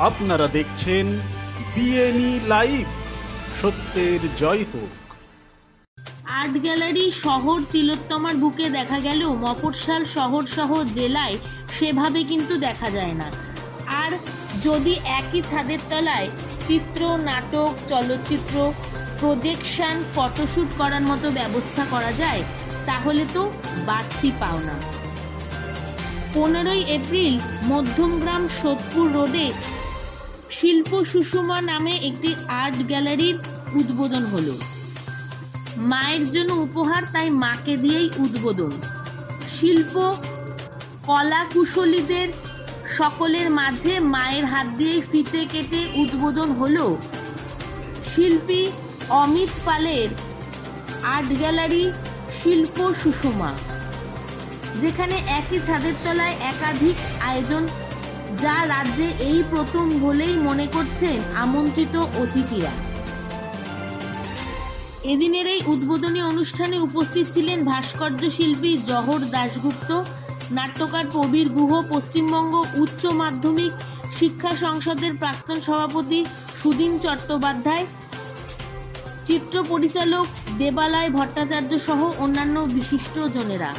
আপনারা দেখছেন বিএনই লাইভ সত্যের জয় হোক। আর্ট গ্যালারি শহর তিলোত্তমার বুকে দেখা গেলেও মফস্বল শহর সহ জেলায় সেভাবে কিন্তু দেখা যায় না। আর যদি একই ছাদের তলায় চিত্র, নাটক, চলচ্চিত্র প্রজেকশন ফটোশ্যুট করার মতো ব্যবস্থা করা যায়, তাহলে তো বাড়তি পাওনা। পনেরোই এপ্রিল মধ্যমগ্রাম সোদপুর রোডে শিল্প সুষমা নামে একটি আর্ট গ্যালারির উদ্বোধন হলো। মায়ের জন্য উপহার তাই মাকে দিয়েই উদ্বোধন। শিল্প, কলা কুশলীদের সকলের মাঝে মায়ের হাত দিয়েই ফিতে কেটে উদ্বোধন হলো। শিল্পী অমিত পালের আর্ট গ্যালারি শিল্প সুষমা, যেখানে একই ছাদের তলায় একাধিক আয়োজন যা রাজ্যে এই প্রথম বলেই মনে করছেন আমন্ত্রিত অতিথিরা। এদিনের এই উদ্বোধনী অনুষ্ঠানে উপস্থিত ছিলেন ভাস্কর্য শিল্পী জহর দাশগুপ্ত, নাট্যকার প্রবীর গুহ, পশ্চিমবঙ্গ উচ্চ মাধ্যমিক শিক্ষা সংসদের প্রাক্তন সভাপতি সুদিন চট্টোপাধ্যায়, চিত্র পরিচালক দেবালয় ভট্টাচার্য সহ অন্যান্য বিশিষ্টজনেরা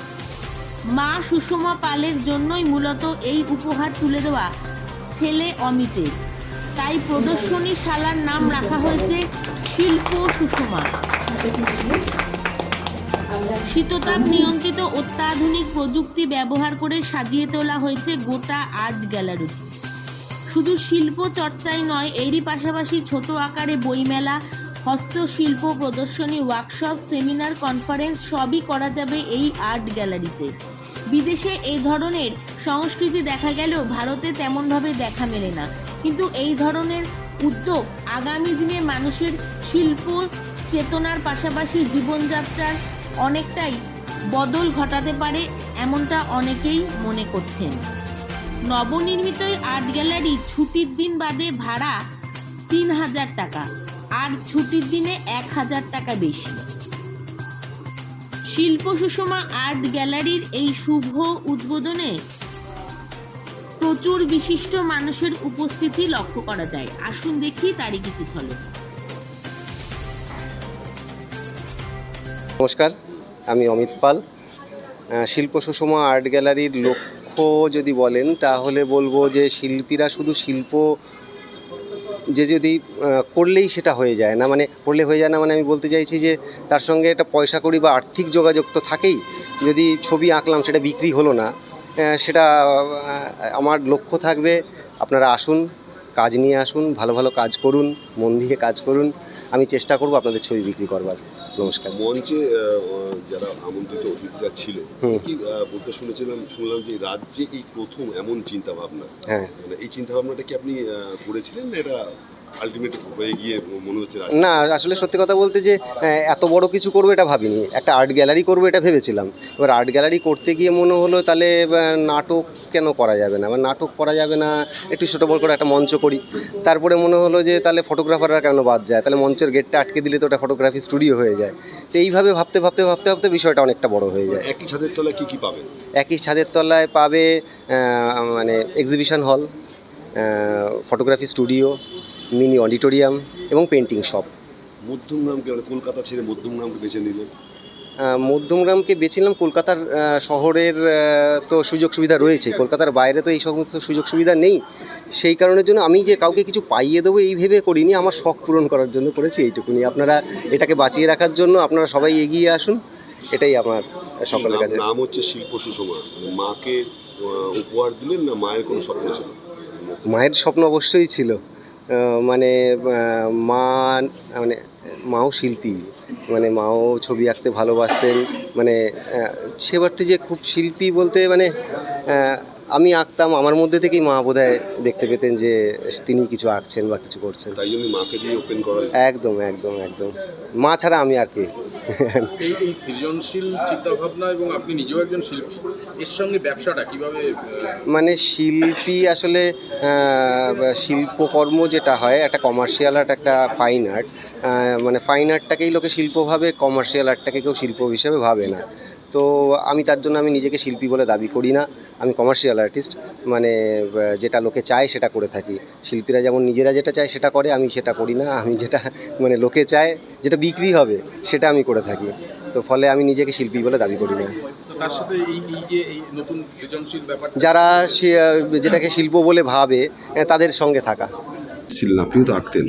মা সুষমা পালের জন্যই মূলত এই উপহার তুলে দেওয়া, ছেলে অমিতের। তাই প্রদর্শনী শালার নাম রাখা হয়েছে শিল্প সুষমা। শীততাপ নিয়ন্ত্রিত অত্যাধুনিক প্রযুক্তি ব্যবহার করে সাজিয়ে তোলা হয়েছে গোটা আর্ট গ্যালারিটি শুধু শিল্প চর্চাই নয়, এরই পাশাপাশি ছোট আকারে বইমেলা, হস্তশিল্প প্রদর্শনী ওয়ার্কশপ সেমিনার কনফারেন্স সবই করা যাবে এই আর্ট গ্যালারিতে। বিদেশে এই ধরনের সংস্কৃতি দেখা গেলেও ভারতে তেমনভাবে দেখা মেলে না। কিন্তু এই ধরনের উদ্যোগ আগামী দিনে মানুষের শিল্প চেতনার পাশাপাশি জীবনযাত্রার অনেকটাই বদল ঘটাতে পারে এমনটা অনেকেই মনে করছেন। নবনির্মিত আর্ট গ্যালারি ছুটির দিন বাদে ভাড়া তিন হাজার টাকা, আর ছুটির দিনে এক হাজার টাকা বেশি। শিল্প সুষমা আর্ট গ্যালারির এই শুভ উদ্বোধনে প্রচুর বিশিষ্ট মানুষের উপস্থিতি লক্ষ্য করা যায়। আসুন দেখি তারই কিছু ঝলক নমস্কার, আমি অমিত পাল। শিল্প সুষমা আর্ট গ্যালারির লক্ষ্য যদি বলেন, তাহলে বলব যে শিল্পীরা শুধু শিল্প যে যদি করলেই সেটা হয়ে যায়। না মানে করলে হয়ে যায় না মানে আমি বলতে চাইছি যে, তার সঙ্গে একটা পয়সা করি বা আর্থিক যোগাযোগ তো থাকেই। যদি ছবি আঁকলাম সেটা বিক্রি হলো না সেটা আমার লক্ষ্য থাকবে। আপনারা আসুন, কাজ নিয়ে আসুন, ভালো ভালো কাজ করুন, মন দিয়ে কাজ করুন। আমি চেষ্টা করব আপনাদের ছবি বিক্রি করবার। নমস্কার। মঞ্চে যারা আমন্ত্রিত অতিথিরা ছিল। কি বলতে শুনেছিলাম শুনলাম যে রাজ্যে এই প্রথম এমন চিন্তা ভাবনা হ্যাঁ। মানে এই চিন্তা ভাবনাটা কি আপনি করেছিলেন না এটা না আসলে সত্যি কথা বলতে যে এত বড় কিছু করব এটা ভাবিনি। একটা আর্ট গ্যালারি করব এটা ভেবেছিলাম। এবার আর্ট গ্যালারি করতে গিয়ে মনে হলো তাহলে নাটক কেন করা যাবে না? বা নাটক করা যাবে না একটু ছোটো বড় করে একটা মঞ্চ করি। তারপরে মনে হলো যে তাহলে ফটোগ্রাফাররা কেন বাদ যায়? তাহলে মঞ্চের গেটটা আটকে দিলে তো ওটা ফটোগ্রাফি স্টুডিও হয়ে যায়। তো এইভাবে ভাবতে ভাবতে ভাবতে ভাবতে বিষয়টা অনেকটা বড় হয়ে যায়। একই ছাদের তলায় কী কী পাবে? একই ছাদের তলায় পাবে মানে exhibition hall photography studio mini auditorium এবং পেন্টিং শপ। মধ্যমগ্রামকে মানে কলকাতা ছেড়ে মধ্যমগ্রামকে বেছে নিলেন মধ্যমগ্রামকে বেছিলাম কলকাতার শহরের তো সুযোগ সুবিধা রয়েছে। কলকাতার বাইরে তো এই সমস্ত সুযোগ সুবিধা নেই। সেই কারণের জন্য আমি যে কাউকে কিছু পাইয়ে দেবো এই ভেবে করিনি আমার শখ পূরণ করার জন্য করেছি এইটুকুনি। আপনারা এটাকে বাঁচিয়ে রাখার জন্য আপনারা সবাই এগিয়ে আসুন এটাই আমার সকলের কাছে। নাম- হচ্ছে শিল্প সুষমা। মাকে উপহার দিলেন না মায়ের কোনো স্বপ্ন ছিল? মায়ের স্বপ্ন অবশ্যই ছিল। মানে মা মানে মাও শিল্পী মানে মাও ছবি আঁকতে ভালোবাসতেন মানে সেবারটি যে খুব শিল্পী বলতে মানে আমি আঁকতাম আমার মধ্যে থেকেই মা বোধহয় দেখতে পেতেন যে তিনি কিছু আঁকছেন বা কিছু করছেন। তাই জন্য মাকে দিয়ে ওপেন করা। একদম একদম একদম। মা ছাড়া আমি আর কি এই সৃজনশীল এবং আপনি নিজেও একজন শিল্পী, এর সঙ্গে ব্যবসাটা কীভাবে মানে শিল্পী আসলে শিল্পকর্ম যেটা হয়, একটা কমার্শিয়াল আর্ট একটা ফাইন আর্ট মানে ফাইন আর্টটাকেই লোকে শিল্পভাবে কমার্শিয়াল আর্টটাকে কেউ শিল্প হিসেবে ভাবে না। তো আমি তার জন্য আমি নিজেকে শিল্পী বলে দাবি করি না। আমি কমার্শিয়াল আর্টিস্ট মানে যেটা লোকে চায় সেটা করে থাকি। শিল্পীরা যেমন নিজেরা যেটা চায় সেটা করে আমি সেটা করি না। আমি যেটা মানে লোকে চায় যেটা বিক্রি হবে সেটা আমি করে থাকি। তো ফলে আমি নিজেকে শিল্পী বলে দাবি করি না। তো তার সাথে এই এই যে এই নতুন সৃজনশীল ব্যাপার যারা যেটাকে শিল্প বলে ভাবে তাদের সঙ্গে থাকা। আপনিও তো আঁকতেন।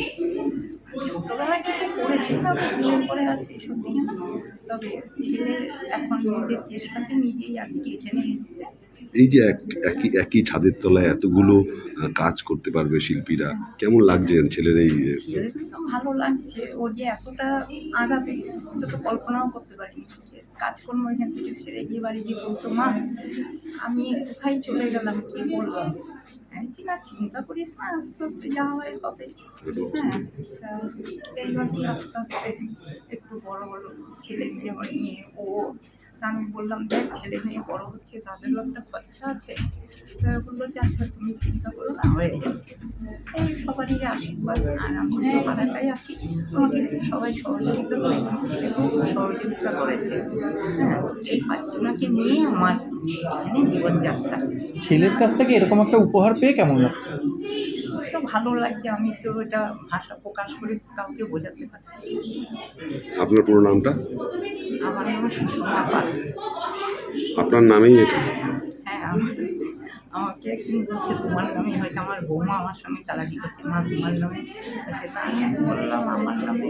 তবে ছেলে এখন নিজের চেষ্টাতে নিজেই আজকে এখানে এসছে। এই যে এক একই একই ছাদের তলায় এতগুলো কাজ করতে পারবে শিল্পীরা কেমন লাগছে ছেলের এই ভালো লাগছে। ও যে এতটা আগাবে এটা তো কল্পনাও করতে পারিনি। কাজকর্ম এখান থেকে সেরে গিয়ে বাড়ি গিয়ে বলতো মা আমি কোথায় চলে গেলাম? কি বলব? না চিন্তা করিস না আস্তে আস্তে যা হয় হবে। হ্যাঁ তা এইভাবেই আস্তে আস্তে একটু বড় বড় ছেলে মেয়ে নিয়ে ও তা আমি বললাম দেখ ছেলে মেয়ে বড় হচ্ছে তাদেরও একটা খরচা আছে। তা বলল যে আচ্ছা তুমি চিন্তা করো না হয়ে যাবে। এই সবারই আশীর্বাদ আর আমি তো বারাটাই আছি। আমাকে সবাই সহযোগিতা করে সহযোগিতা করেছে। হ্যাঁ এই পাঁচজনকে নিয়ে আমার এখানে জীবনযাত্রা ছেলের কাছ থেকে এরকম একটা উপহার পেয়ে কেমন লাগছে? তো ভালো লাগছে আমি তো এটা ভাষা প্রকাশ করে কাউকে বোঝাতে পারছি আপনার পুরো নামটা? আমার নাম সুষমা পাল। আপনার নামেই এটা? হ্যাঁ আমার আমাকে একদিন বলছে তোমার নামে হয়তো আমার বৌমা আমার সঙ্গে চালাকি করছে। মা তোমার নামে হচ্ছে তাই আমি বললাম আমার নামে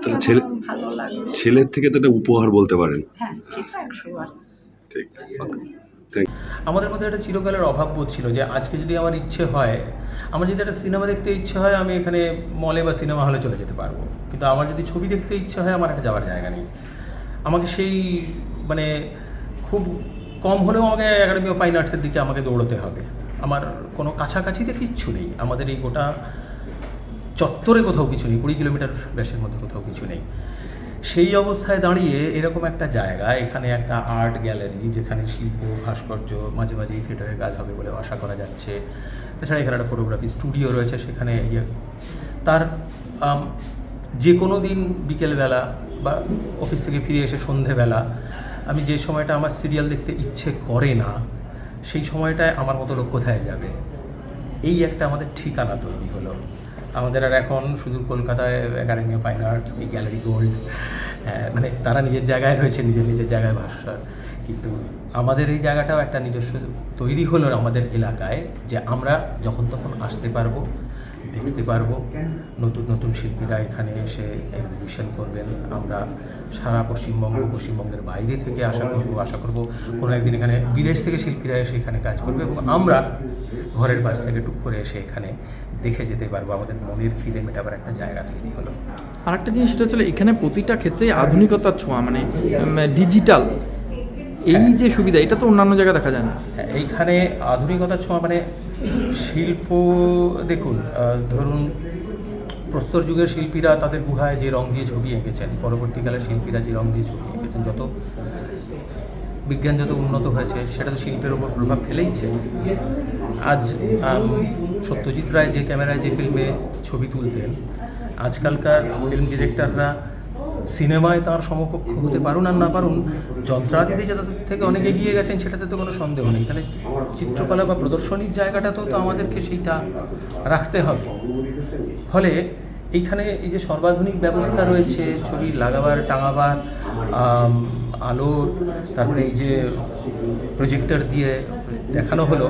তাহলে ছেলে- ভালো লাগল। ছেলের থেকে তো একটা উপহার বলতে পারেন। হ্যাঁ সেটা একশো বার। ঠিক আমাদের মধ্যে একটা চিরকালের অভাব বোধ ছিল যে আজকে যদি আমার ইচ্ছে হয় আমার যদি একটা সিনেমা দেখতে ইচ্ছে হয় আমি এখানে মলে বা সিনেমা হলে চলে যেতে পারব। কিন্তু আমার যদি ছবি দেখতে ইচ্ছে হয় আমার একটা যাওয়ার জায়গা নেই। আমাকে সেই মানে খুব কম হলেও আমাকে একাডেমি অফ ফাইন আর্টসের দিকে আমাকে দৌড়তে হবে। আমার কোনো কাছাকাছিতে কিচ্ছু নেই। আমাদের এই গোটা চত্বরে কোথাও কিছু নেই। কুড়ি কিলোমিটার ব্যাসের মধ্যে কোথাও কিছু নেই। সেই অবস্থায় দাঁড়িয়ে এরকম একটা জায়গা, এখানে একটা আর্ট গ্যালারি যেখানে শিল্প, ভাস্কর্য, মাঝে মাঝে থিয়েটারের কাজ হবে বলে আশা করা যাচ্ছে। তাছাড়া এখানে একটা ফটোগ্রাফি স্টুডিও রয়েছে সেখানে ইয়ে তার যে কোনো দিন বিকেলবেলা বা অফিস থেকে ফিরে এসে সন্ধেবেলা, আমি যে সময়টা আমার সিরিয়াল দেখতে ইচ্ছে করে না, সেই সময়টায় আমার মতো লোক কোথায় যাবে? এই একটা আমাদের ঠিকানা তৈরি হলো। আমাদের আর এখন শুধু কলকাতায় একাডেমি অফ ফাইন আর্টস কি গ্যালারি গোল্ড মানে তারা নিজের জায়গায় রয়েছে, নিজের নিজের জায়গায় ভাষা কিন্তু আমাদের এই জায়গাটাও একটা নিজস্ব তৈরি হলো আমাদের এলাকায় যে আমরা যখন তখন আসতে পারব, দেখতে পারব। নতুন নতুন শিল্পীরা এখানে এসে এক্সিবিশন করবেন। আমরা সারা পশ্চিমবঙ্গ, পশ্চিমবঙ্গের বাইরে থেকে আশা করব আশা করব কোনো একদিন এখানে বিদেশ থেকে শিল্পীরা এসে এখানে কাজ করবে এবং আমরা ঘরের পাশ থেকে টুক করে এসে এখানে দেখে যেতে পারব আমাদের মনের খিদে মেটাবার একটা জায়গা তৈরি হলো। আর একটা জিনিস সেটা হচ্ছে এখানে প্রতিটা ক্ষেত্রেই আধুনিকতার ছোঁয়া মানে ডিজিটাল এই যে সুবিধা এটা তো অন্যান্য জায়গায় দেখা যায় না। হ্যাঁ, এইখানে আধুনিকতার ছোঁয়া মানে শিল্প দেখুন ধরুন প্রস্তর যুগের শিল্পীরা তাদের গুহায় যে রং দিয়ে ছবি এঁকেছেন পরবর্তীকালে শিল্পীরা যে রং দিয়ে ছবি এঁকেছেন যত বিজ্ঞান যত উন্নত হয়েছে, সেটা তো শিল্পের উপর প্রভাব ফেলেইছে। আজ সত্যজিৎ রায় যে ক্যামেরায় যে ফিল্মে ছবি তুলতেন, আজকালকার ফিল্ম ডিরেক্টররা সিনেমায় তার সমকক্ষ হতে পারুন আর না পারুন, যন্ত্রাদিতে যে তাদের থেকে অনেক এগিয়ে গেছেন, সেটাতে তো কোনো সন্দেহ নেই। তাহলে চিত্রকলা বা প্রদর্শনীর জায়গাটাতেও তো আমাদেরকে সেইটা রাখতে হবে। ফলে এইখানে এই যে সর্বাধুনিক ব্যবস্থা রয়েছে ছবি লাগাবার টাঙাবার আলোর তারপরে এই যে প্রজেক্টর দিয়ে দেখানো হলো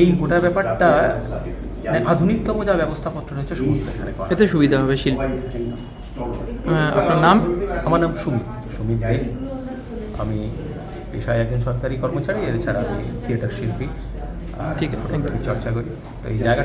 এই গোটা ব্যাপারটা মানে আধুনিকতম যা ব্যবস্থাপত্র রয়েছে সমস্ত এখানে এতে সুবিধা হবে শিল্প আপনার নাম? আমার নাম সুমিত সুমিত দে। আমি পেশায় একজন সরকারি কর্মচারী এছাড়া আমি থিয়েটার শিল্পী। ঠিক আছে, চর্চা করি। তো এই জায়গাটা